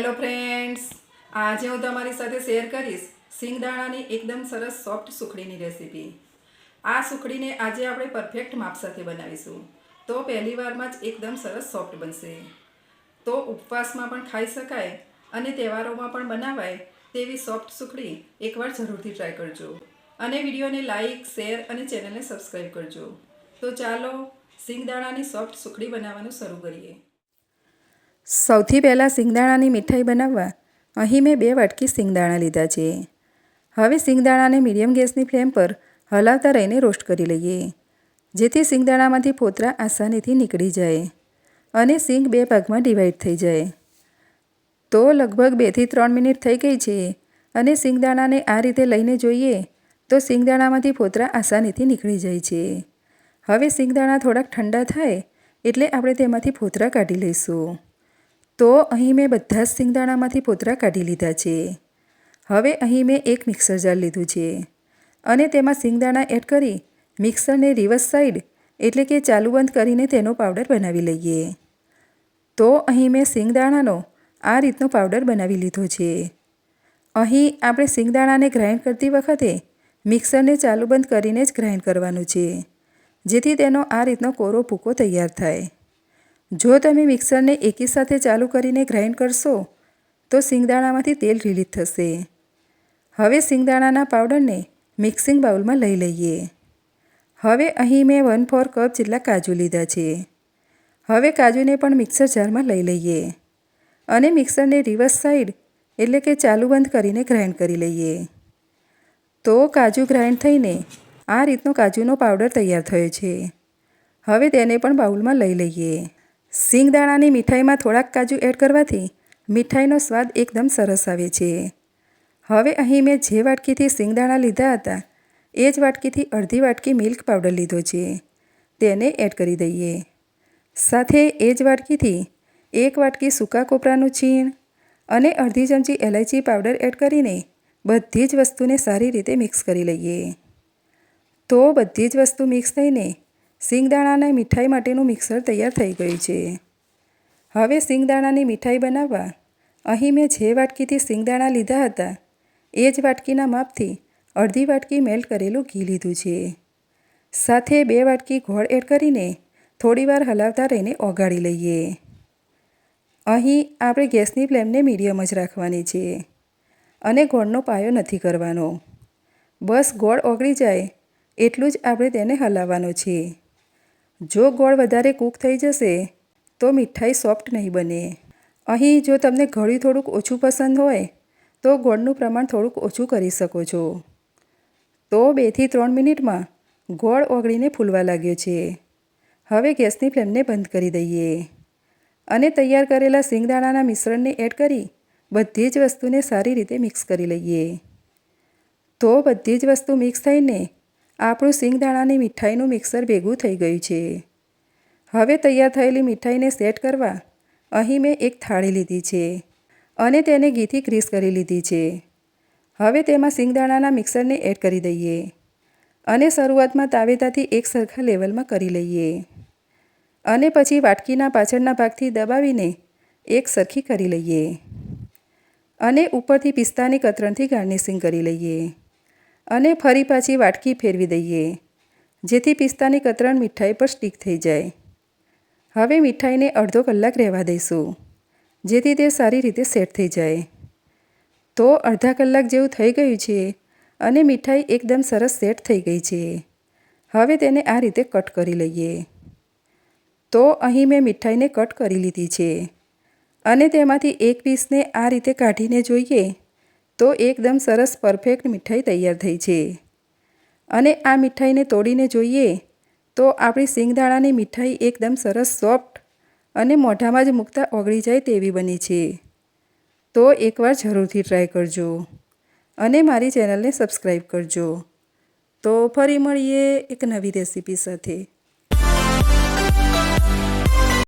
Hello friends, આજે હું તમારી સાથે શેર કરીશ સિંગદાણાની એકદમ સરસ સોફ્ટ સુખડીની રેસીપી. આ સુખડીને આજે આપણે પરફેક્ટ માપ સાથે બનાવીશું. તો પહેલી વારમાં જ એકદમ સરસ સોફ્ટ બનશે. તો ઉપવાસમાં પણ ખાઈ શકાય અને તહેવારોમાં પણ બનાવાય તેવી સોફ્ટ સુખડી એકવાર જરૂરથી ટ્રાય કરજો. અને વિડીયોને લાઇક શેર અને ચેનલને સબસ્ક્રાઈબ કરજો. તો ચાલો સિંગદાણાની સોફ્ટ સુખડી બનાવવાનું શરૂ કરીએ. સૌથી પહેલાં સિંગદાણાની મીઠાઈ બનાવવા, અહીં મેં બે વાટકી સિંગદાણા લીધા છે. હવે સિંગદાણાને મીડિયમ ગેસની ફ્લેમ પર હલાવતા રહીને રોસ્ટ કરી લઈએ, જેથી સિંગદાણામાંથી ફોતરા આસાનીથી નીકળી જાય અને સિંગ બે ભાગમાં ડિવાઈડ થઈ જાય. તો લગભગ બેથી ત્રણ મિનિટ થઈ ગઈ છે અને સિંગદાણાને આ રીતે લઈને જોઈએ તો સિંગદાણામાંથી ફોતરા આસાનીથી નીકળી જાય છે. હવે સિંગદાણા થોડાક ઠંડા થાય એટલે આપણે તેમાંથી ફોતરા કાઢી લઈશું. તો અહીં મેં બધા જ સિંગદાણામાંથી પોતરા કાઢી લીધા છે. હવે અહીં મેં એક મિક્સર જાર લીધું છે. અને તેમાં સિંગદાણા એડ કરી મિક્સરને રિવર્સ સાઈડ એટલે કે ચાલુ બંધ કરીને તેનો પાવડર બનાવી લઈએ. તો અહીં મેં સિંગદાણાનો આ રીતનો પાવડર બનાવી લીધો છે. અહીં આપણે સિંગદાણાને ગ્રાઇન્ડ કરતી વખતે મિક્સરને ચાલુ બંધ કરીને જ ગ્રાઇન્ડ કરવાનું છે. જેથી તેનો આ રીતનો કોરો ભૂકો તૈયાર થાય. જો તમે મિક્સરને એકી સાથે ચાલુ કરીને ગ્રાઇન્ડ કરશો, તો સિંગદાણામાંથી તેલ રિલીઝ થશે. હવે સિંગદાણાના પાવડરને મિક્સિંગ બાઉલમાં લઈ લઈએ. હવે અહીં મેં વન ફોર કપ જેટલા કાજુ લીધા છે. હવે કાજુને પણ મિક્સર જારમાં લઈ લઈએ અને મિક્સરને રિવર્સ સાઈડ એટલે કે ચાલુ બંધ કરીને ગ્રાઇન્ડ કરી લઈએ. તો કાજુ ગ્રાઇન્ડ થઈને આ રીતનો કાજુનો પાવડર તૈયાર થયો છે. હવે તેને પણ બાઉલમાં લઈ લઈએ. સિંગદાણાની મીઠાઈમાં થોડાક કાજુ એડ કરવાથી મીઠાઈનો સ્વાદ એકદમ સરસ આવે છે. હવે અહીં મેં જે વાટકીથી સિંગદાણા લીધા હતા, એ જ વાટકીથી અડધી વાટકી મિલ્ક પાવડર લીધો છે. તેને એડ કરી દઈએ. સાથે એ જ વાટકીથી એક વાટકી સૂકા કોપરાનું છીણ અને અડધી ચમચી એલાયચી પાવડર એડ કરીને બધી જ વસ્તુને સારી રીતે મિક્સ કરી લઈએ. તો બધી જ વસ્તુ મિક્સ થઈને સિંગદાણાના મીઠાઈ માટેનું મિક્સર તૈયાર થઈ ગયું છે. હવે સિંગદાણાની મીઠાઈ બનાવવા અહીં મેં જે વાટકીથી સિંગદાણા લીધા હતા, એ જ વાટકીના માપથી અડધી વાટકી મેલ્ટ કરેલું ઘી લીધું છે. સાથે બે વાટકી ગોળ એડ કરીને થોડીવાર હલાવતા રહીને ઓગાળી લઈએ. અહીં આપણે ગેસની ફ્લેમને મીડિયમ જ રાખવાની છે અને ગોળનો પાયો નથી કરવાનો. બસ ગોળ ઓગળી જાય એટલું જ આપણે તેને હલાવવાનો છે. જો ગોળ વધારે કૂક થઈ જશે, તો મીઠાઈ સોફ્ટ નહીં બને. અહીં જો તમને ગળ્યું થોડુંક ઓછું પસંદ હોય, તો ગોળનું પ્રમાણ થોડુંક ઓછું કરી શકો છો. તો બેથી ત્રણ મિનિટમાં ગોળ ઓગળીને ફૂલવા લાગ્યો છે. હવે ગેસની ફ્લેમને બંધ કરી દઈએ અને તૈયાર કરેલા સિંગદાણાના મિશ્રણને એડ કરી બધી જ વસ્તુને સારી રીતે મિક્સ કરી લઈએ. તો બધી જ વસ્તુ મિક્સ થઈને આપણું સિંગદાણાની મીઠાઈનું મિક્સર ભેગું થઈ ગયું છે. હવે તૈયાર થયેલી મીઠાઈને સેટ કરવા અહીં મેં એક થાળી લીધી છે અને તેને ઘીથી ગ્રીસ કરી લીધી છે. હવે તેમાં સિંગદાણાના મિક્સરને એડ કરી દઈએ અને શરૂઆતમાં તાવેતાથી એક સરખા લેવલમાં કરી લઈએ અને પછી વાટકીના પાછળના ભાગથી દબાવીને એક સરખી કરી લઈએ અને ઉપરથી પિસ્તાની કતરણથી ગાર્નિશિંગ કરી લઈએ. અને ફરી પાછી વાટકી ફેરવી દઈએ, જેથી પિસ્તાની કતરણ મીઠાઈ પર સ્ટીક થઈ જાય. હવે મીઠાઈને અડધો કલાક રહેવા દઈશું, જેથી તે સારી રીતે સેટ થઈ જાય. તો અડધા કલાક જેવું થઈ ગયું છે અને મીઠાઈ એકદમ સરસ સેટ થઈ ગઈ છે. હવે તેને આ રીતે કટ કરી લઈએ. તો અહીં મેં મીઠાઈને કટ કરી લીધી છે. અને તેમાંથી એક પીસને આ રીતે કાઢીને જોઈએ. તો એકદમ સરસ પરફેક્ટ મીઠાઈ તૈયાર થઈ છે. અને આ મીઠાઈને તોડીને જોઈએ તો આપણી સિંગદાણાની મીઠાઈ એકદમ સરસ સોફ્ટ અને મોઢામાં જ મૂકતા ઓગળી જાય તેવી બની છે. તો એકવાર જરૂરથી ટ્રાય કરજો અને મારી ચેનલને સબસ્ક્રાઈબ કરજો. તો ફરી મળીએ એક નવી રેસીપી સાથે.